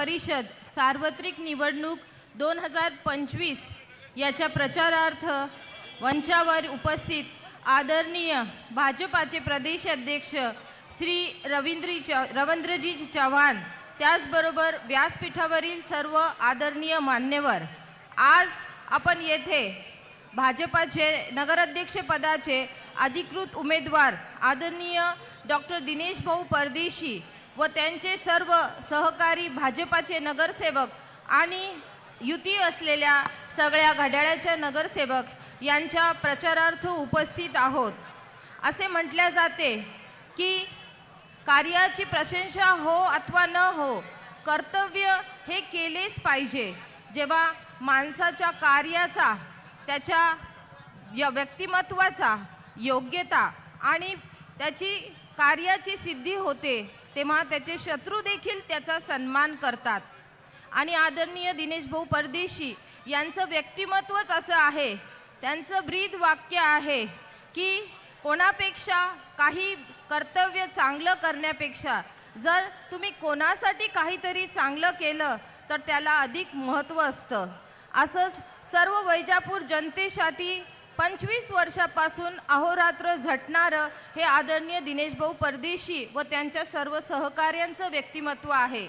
परिषद सार्वत्रिक निवडणूक दोन हजार पंचवीस याच्या प्रचारार्थ मंचावर उपस्थित आदरणीय भाजपाचे प्रदेश अध्यक्ष श्री रवींद्री च रवींद्रजी चव्हाण त्याचबरोबर व्यासपीठावरील सर्व आदरणीय मान्यवर. आज आपण येथे भाजपाचे नगराध्यक्षपदाचे अधिकृत उमेदवार आदरणीय डॉक्टर दिनेश भाऊ परदेशी व त्यांचे सर्व सहकारी भाजपाचे नगरसेवक आणि युती असलेल्या सगळ्या घड्याळ्याच्या नगरसेवक यांच्या प्रचारार्थ उपस्थित आहोत. असे म्हटल्या जाते की कार्याची प्रशंसा हो अथवा न हो कर्तव्य हे केलेच पाहिजे. जेव्हा माणसाच्या कार्याचा त्याच्या या व्यक्तिमत्वाचा योग्यता आणि त्याची कार्याची सिद्धी होते तेव्हा त्याचे शत्रू देखील त्याचा सन्मान करतात. आणि आदरणीय दिनेश भाऊ परदेशी यांचं व्यक्तिमत्वच असं आहे त्यांचं ब्रीद वाक्य आहे की कोणापेक्षा काही कर्तव्य चांगलं करण्यापेक्षा जर तुम्ही कोणासाठी काहीतरी चांगलं केलं तर त्याला अधिक महत्त्व असतं. असंच सर्व वैजापूर जनतेसाठी पंचवीस वर्षापासून अहोरात्र झटणारं हे आदरणीय दिनेशभाऊ परदेशी व त्यांच्या सर्व सहकार्यांचं व्यक्तिमत्व आहे.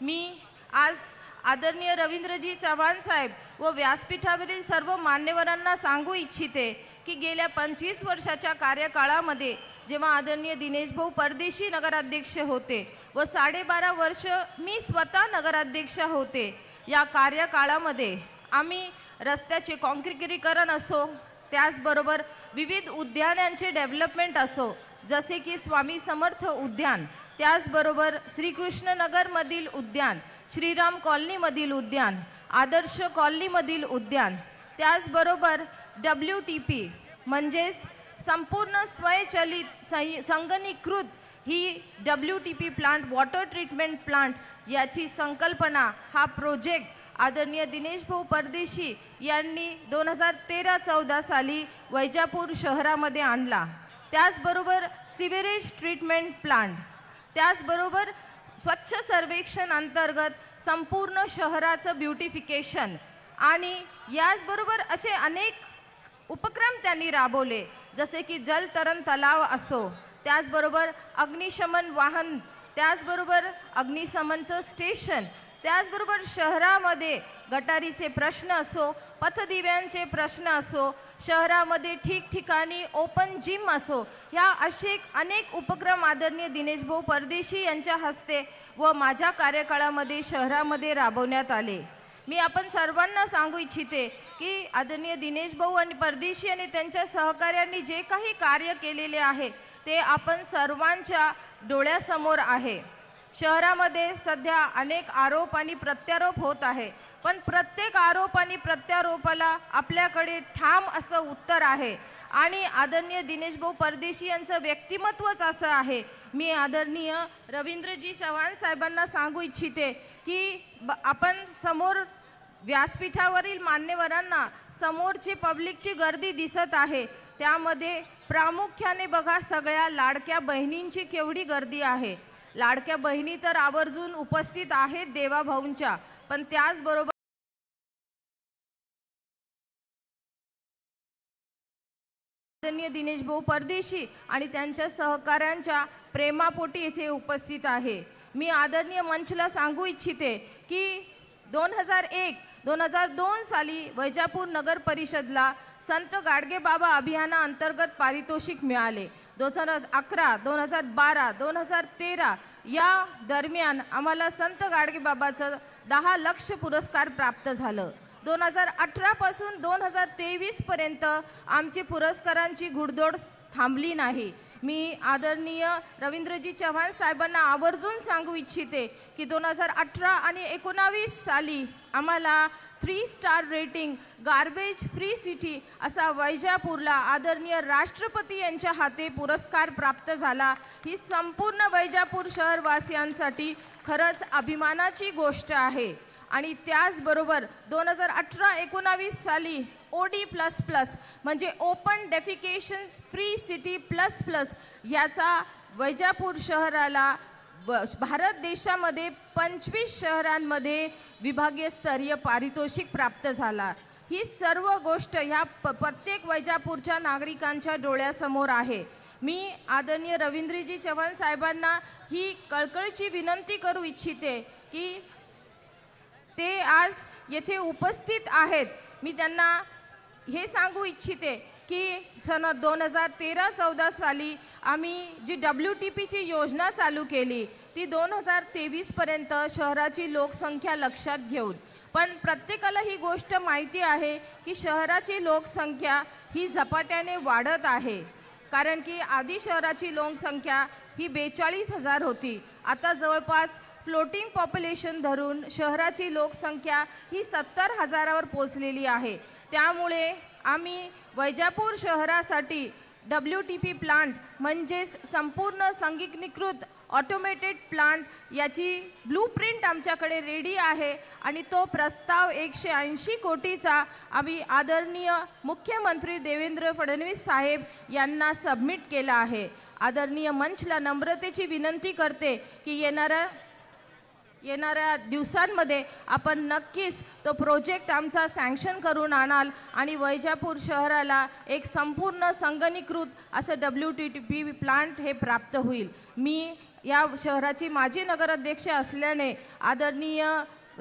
मी आज आदरणीय रवींद्रजी चव्हाण साहेब व व्यासपीठावरील सर्व मान्यवरांना सांगू इच्छिते की गेल्या पंचवीस वर्षाच्या कार्यकाळामध्ये जेव्हा आदरणीय दिनेशभाऊ परदेशी नगराध्यक्ष होते व साडेबारा वर्ष मी स्वतः नगराध्यक्ष होते या कार्यकाळामध्ये आम्ही रस्त्याचे काँक्रिटीकरण असो त्याचबरोबर विविध उद्यानांचे डेव्हलपमेंट असो जसे की स्वामी समर्थ उद्यान त्याचबरोबर श्रीकृष्णनगरमधील उद्यान श्रीराम कॉलनीमधील उद्यान आदर्श कॉलनीमधील उद्यान त्याचबरोबर डब्ल्यू टी पी म्हणजेच संपूर्ण स्वयंचलित सं संगणीकृत ही W T P plant water treatment plant याची संकल्पना हा प्रोजेक्ट आदरणीय दिनेश भाऊ परदेशी यांनी दोन हजार तेरा चौदा साली वैजापूर शहरामध्ये आणला. त्याचबरोबर सिवेरेज ट्रीटमेंट प्लांट. त्याचबरोबर स्वच्छ सर्वेक्षण अंतर्गत संपूर्ण शहराचं ब्युटिफिकेशन. आणि याचबरोबर असे अनेक उपक्रम त्यांनी राबवले जसे की जलतरण तलाव असो त्याचबरोबर अग्निशमन वाहन त्याचबरोबर अग्निशमनचं स्टेशन त्याचबरोबर शहरामध्ये गटारीचे प्रश्न असो पथदिव्यांचे प्रश्न असो शहरामध्ये ठिकठिकाणी ओपन जिम असो ह्या असे अनेक उपक्रम आदरणीय दिनेशभाऊ परदेशी यांच्या हस्ते व माझ्या कार्यकाळामध्ये शहरामध्ये राबवण्यात आले. मी आपण सर्वांना सांगू इच्छिते की आदरणीय दिनेश भाऊ आणि परदेशी आणि त्यांच्या सहकार्यांनी जे काही कार्य केलेले आहे ते आपण सर्वांच्या डोळ्यासमोर आहे. शहरामध्ये सध्या अनेक आरोप आणि प्रत्यारोप होत आहे. पण प्रत्येक आरोप आणि प्रत्यारोपाला आपल्याकडे ठाम असं उत्तर आहे. आणि आदरणीय दिनेशभाऊ परदेशी यांचं व्यक्तिमत्वच असं आहे. मी आदरणीय रवींद्रजी चव्हाण साहेबांना सांगू इच्छिते की ब आपण समोर व्यासपीठावरील मान्यवरांना समोरची पब्लिकची गर्दी दिसत आहे. त्यामध्ये प्रामुख्याने बघा सगळ्या लाडक्या बहिणींची केवढी गर्दी आहे. लाडक्या बहिणी तर आवर्जून उपस्थित आहेत देवाभाऊंच्या पण त्याचबरोबर दिनेश भाऊ परदेशी आणि त्यांच्या सहकाऱ्यांच्या प्रेमापोटी येथे उपस्थित आहे. मी आदरणीय मंचला सांगू इच्छिते की दोन हजार एक दोन हजार दोन साली वैजापूर नगर परिषदला संत गाडगे बाबा अभियानाअंतर्गत पारितोषिक मिळाले. दोन हजार अकरा दोन हजार बारा दोन हजार तेरा या दरम्यान आम्हाला संत गाडगेबाबाचं दहा लक्ष पुरस्कार प्राप्त झालं. दोन हजार अठरापासून दोन हजार तेवीसपर्यंत आमची पुरस्कारांची घुडदौड थांबली नाही. मी आदरणीय रवींद्रजी चव्हाण साहेबांना आवर्जून सांगू इच्छिते की दोन हजार अठरा आणि एकोणावीस साली आम्हाला three star rating garbage free city असा वैजापूरला आदरणीय राष्ट्रपती यांच्या हाते पुरस्कार प्राप्त झाला. ही संपूर्ण वैजापूर शहरवासियांसाठी खरंच अभिमानाची गोष्ट आहे. आणि त्याचबरोबर दोन हजार अठरा एकोणावीस साली ओ डी प्लस प्लस म्हणजे open defecation free city plus plus याचा वैजापूर शहराला ब- भारत देशामध्ये पंचवीस शहरांमध्ये विभागीय स्तरीय पारितोषिक प्राप्त झाला. ही सर्व गोष्ट ह्या प प्रत्येक वैजापूरच्या नागरिकांच्या डोळ्यासमोर आहे. मी आदरणीय रवींद्रजी चव्हाण साहेबांना ही कळकळीची विनंती करू इच्छिते की ते आज येथे उपस्थित आहेत. मी त्यांना हे सांगू इच्छिते की सन दोन हजार तेरा चौदा साली आम्ही जी डब्ल्यू टी पीची योजना चालू केली ती दोन हजार तेवीसपर्यंत शहराची लोकसंख्या लक्षात घेऊन. पण प्रत्येकाला ही गोष्ट माहिती आहे की शहराची लोकसंख्या ही झपाट्याने वाढत आहे. कारण की आधी शहराची लोकसंख्या ही बेचाळीस हजार होती. आता जवळपास फ्लोटिंग पॉप्युलेशन धरून शहराची लोकसंख्या ही सत्तर हजारावर पोचलेली आहे. त्यामुळे आम्ही वैजापूर शहरासाठी डब्ल्यू टी पी प्लांट म्हणजेच संपूर्ण संगीकनीकृत ऑटोमेटेड प्लांट याची ब्लू प्रिंट आमच्याकडे रेडी आहे आणि तो प्रस्ताव एकशे ऐंशी कोटीचा आम्ही आदरणीय मुख्यमंत्री देवेंद्र फडणवीस साहेब यांना सबमिट केला आहे. आदरणीय मंचला नम्रतेची विनंती करते की येणाऱ्या येणाऱ्या दिवसांमध्ये आपण नक्कीच तो प्रोजेक्ट आमचा सँक्शन करून आणाल. आणि वैजापूर शहराला एक संपूर्ण संगणीकृत असं W T T P plant हे प्राप्त होईल. मी या शहराची माजी नगराध्यक्ष असल्याने आदरणीय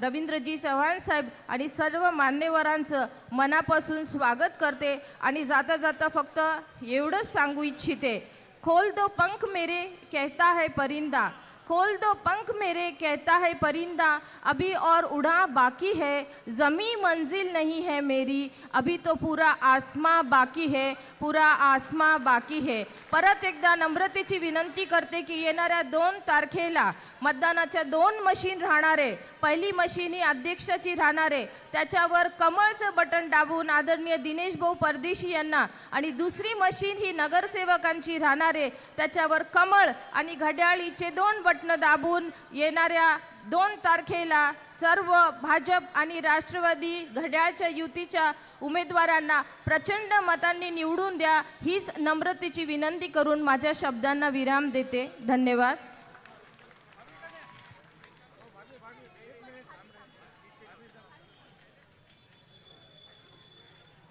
रवींद्रजी चव्हाण साहेब आणि सर्व मान्यवरांचं मनापासून स्वागत करते. आणि जाता जाता फक्त एवढंच सांगू इच्छिते. खोल दो पंख मेरे कहता है परिंदा. खोल दो पंख मेरे कहता है परिंदा अभी और उड़ा बाकी है जमी मंजिल नहीं है मेरी अभी तो पूरा आसमा बाकी है पुरा आसमा बाकी है। परत एकदा नम्रतेची विनंती करते की येणाऱ्या दोन तारखेला मतदानाच्या दोन मशीन राहणारे पहिली मशीन ही अध्यक्षाची राहणारे त्याच्यावर कमळचं बटन दाबून आदरणीय दिनेश भाऊ परदेशी यांना आणि दुसरी मशीन ही नगरसेवकांची राहणारे त्याच्यावर कमळ आणि घड्याळीचे दोन बटणं दाबून येणाऱ्या दोन तारखेला सर्व भाजप आणि राष्ट्रवादी घड्याळच्या युतीच्या उमेदवारांना प्रचंड मतांनी निवडून द्या हीच नम्रतेची विनंती करून माझ्या शब्दांना विराम देते. धन्यवाद.